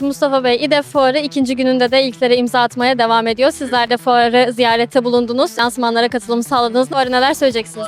Mustafa Bey, İDEF Fuarı ikinci gününde de ilklere imza atmaya devam ediyor. Sizler de fuarı ziyarette bulundunuz. Lansmanlara katılım sağladınız. Fuarı neler söyleyeceksiniz?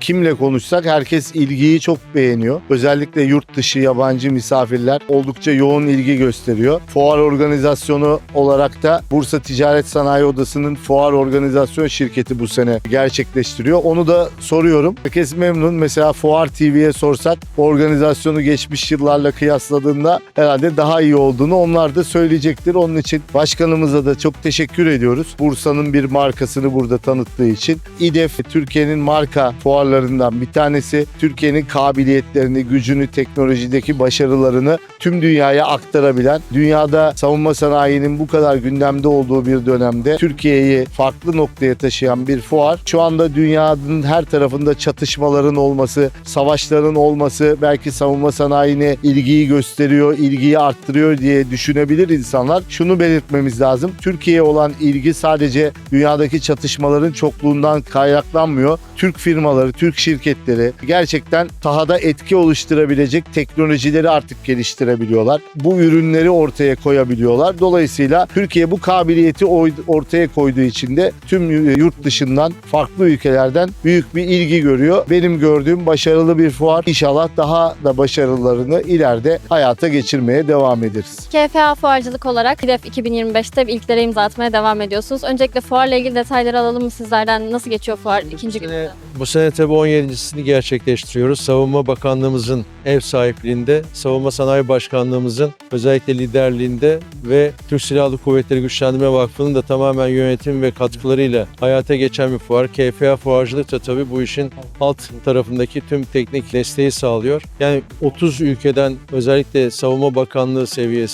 Kimle konuşsak herkes ilgiyi çok beğeniyor. Özellikle yurt dışı yabancı misafirler oldukça yoğun ilgi gösteriyor. Fuar organizasyonu olarak da Bursa Ticaret Sanayi Odası'nın fuar organizasyon şirketi bu sene gerçekleştiriyor. Onu da soruyorum. Herkes memnun. Mesela Fuar TV'ye sorsak organizasyonu geçmiş yıllarla kıyasladığında herhalde daha iyi olduğunu onlar da söyleyecektir. Onun için başkanımıza da çok teşekkür ediyoruz. Bursa'nın bir markasını burada tanıttığı için. İDEF Türkiye'nin marka fuarlarından bir tanesi. Türkiye'nin kabiliyetlerini, gücünü, teknolojideki başarılarını tüm dünyaya aktarabilen, dünyada savunma sanayinin bu kadar gündemde olduğu bir dönemde Türkiye'yi farklı noktaya taşıyan bir fuar. Şu anda dünyanın her tarafında çatışmaların olması, savaşların olması belki savunma sanayine ilgiyi gösteriyor, ilgiyi arttırıyor diye düşünebilir insanlar. Şunu belirtmemiz lazım. Türkiye'ye olan ilgi sadece dünyadaki çatışmaların çokluğundan kaynaklanmıyor. Türk firmaları, Türk şirketleri gerçekten sahada etki oluşturabilecek teknolojileri artık geliştirebiliyorlar. Bu ürünleri ortaya koyabiliyorlar. Dolayısıyla Türkiye bu kabiliyeti ortaya koyduğu için de tüm yurt dışından, farklı ülkelerden büyük bir ilgi görüyor. Benim gördüğüm başarılı bir fuar. İnşallah daha da başarılarını ileride hayata geçirmeye devam ederiz. KFA Fuarcılık olarak İDEF 2025'te ilklere imza atmaya devam ediyorsunuz. Öncelikle fuarla ilgili detayları alalım mı sizlerden? Nasıl geçiyor fuar ikinci günde? Bu sene tabii 17.sini gerçekleştiriyoruz. Savunma Bakanlığımızın ev sahipliğinde, Savunma Sanayi Başkanlığımızın özellikle liderliğinde ve Türk Silahlı Kuvvetleri Güçlendirme Vakfı'nın da tamamen yönetim ve katkılarıyla hayata geçen bir fuar. KFA Fuarcılık da tabii bu işin alt tarafındaki tüm teknik desteği sağlıyor. Yani 30 ülkeden özellikle Savunma Bakanlığı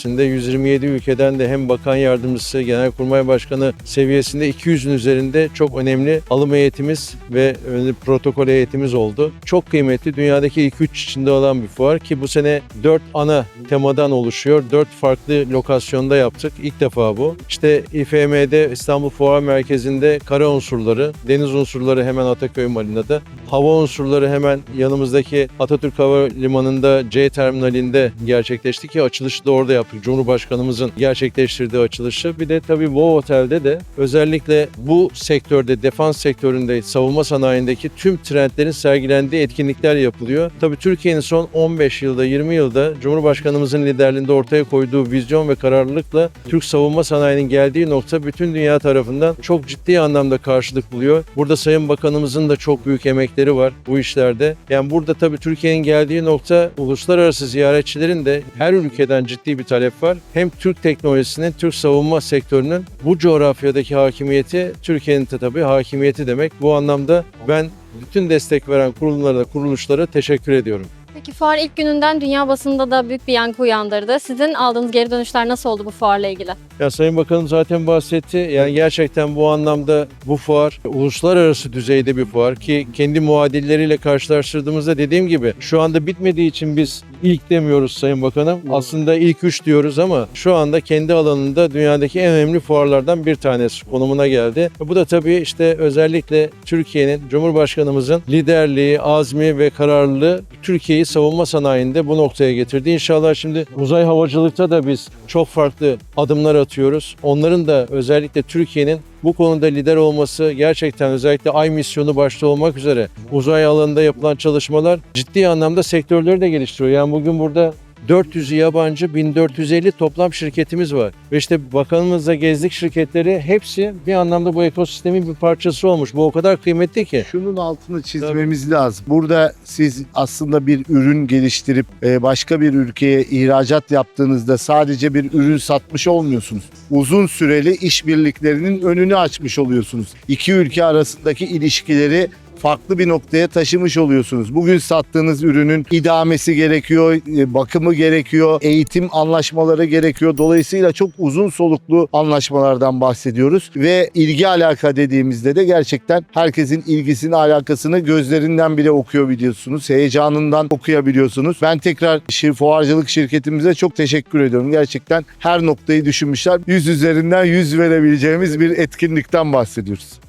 seviyesinde 127 ülkeden de hem bakan yardımcısı, Genelkurmay Başkanı seviyesinde 200'ün üzerinde çok önemli alım heyetimiz ve protokol heyetimiz oldu. Çok kıymetli dünyadaki ilk üç içinde olan bir fuar ki bu sene 4 ana temadan oluşuyor. 4 farklı lokasyonda yaptık. İlk defa bu. İşte İFM'de İstanbul Fuar Merkezi'nde kara unsurları, deniz unsurları hemen Ataköy Marina'da, hava unsurları hemen yanımızdaki Atatürk Hava Limanı'nda C terminalinde gerçekleşti ki açılışı da orada yaptık. Cumhurbaşkanımızın gerçekleştirdiği açılışı. Bir de tabii Wow Otel'de de özellikle bu sektörde, defans sektöründe, savunma sanayindeki tüm trendlerin sergilendiği etkinlikler yapılıyor. Tabii Türkiye'nin son 15 yılda, 20 yılda Cumhurbaşkanımızın liderliğinde ortaya koyduğu vizyon ve kararlılıkla Türk savunma sanayinin geldiği nokta bütün dünya tarafından çok ciddi anlamda karşılık buluyor. Burada Sayın Bakanımızın da çok büyük emekleri var bu işlerde. Yani burada tabii Türkiye'nin geldiği nokta uluslararası ziyaretçilerin de her ülkeden ciddi bir talep var. Hem Türk teknolojisinin, Türk savunma sektörünün bu coğrafyadaki hakimiyeti Türkiye'nin de tabii hakimiyeti demek. Bu anlamda ben bütün destek veren kurumlara, kuruluşlara teşekkür ediyorum. Peki fuar ilk gününden dünya basında da büyük bir yankı uyandırdı. Sizin aldığınız geri dönüşler nasıl oldu bu fuarla ilgili? Ya Sayın Bakanım zaten bahsetti. Yani gerçekten bu anlamda bu fuar uluslararası düzeyde bir fuar ki kendi muadilleriyle karşılaştırdığımızda dediğim gibi şu anda bitmediği için biz ilk demiyoruz Sayın Bakanım. Aslında ilk üç diyoruz ama şu anda kendi alanında dünyadaki en önemli fuarlardan bir tanesi konumuna geldi. Bu da tabii işte özellikle Türkiye'nin, Cumhurbaşkanımızın liderliği, azmi ve kararlılığı Türkiye'yi savunma sanayinde bu noktaya getirdi. İnşallah şimdi uzay havacılıkta da biz çok farklı adımlar atıyoruz. Onların da özellikle Türkiye'nin bu konuda lider olması gerçekten özellikle Ay misyonu başta olmak üzere uzay alanında yapılan çalışmalar ciddi anlamda sektörleri de geliştiriyor. Yani bugün burada 400 yabancı 1450 toplam şirketimiz var. Ve işte bakanımızla gezdik şirketleri hepsi bir anlamda bu ekosistemin bir parçası olmuş. Bu o kadar kıymetli ki. Şunun altını çizmemiz lazım. Burada siz aslında bir ürün geliştirip e, başka bir ülkeye ihracat yaptığınızda sadece bir ürün satmış olmuyorsunuz. Uzun süreli işbirliklerinin önünü açmış oluyorsunuz. İki ülke arasındaki ilişkileri farklı bir noktaya taşımış oluyorsunuz. Bugün sattığınız ürünün idamesi gerekiyor, e, bakımı gerekiyor, eğitim anlaşmaları gerekiyor. Dolayısıyla çok uzun soluklu anlaşmalardan bahsediyoruz ve ilgi alaka dediğimizde de gerçekten herkesin ilgisini, alakasını gözlerinden bile okuyor biliyorsunuz. Heyecanından okuyabiliyorsunuz. Ben tekrar şir fuarcılık şirketimize çok teşekkür ediyorum. Gerçekten her noktayı düşünmüşler. Yüz üzerinden yüz verebileceğimiz bir etkinlikten bahsediyoruz.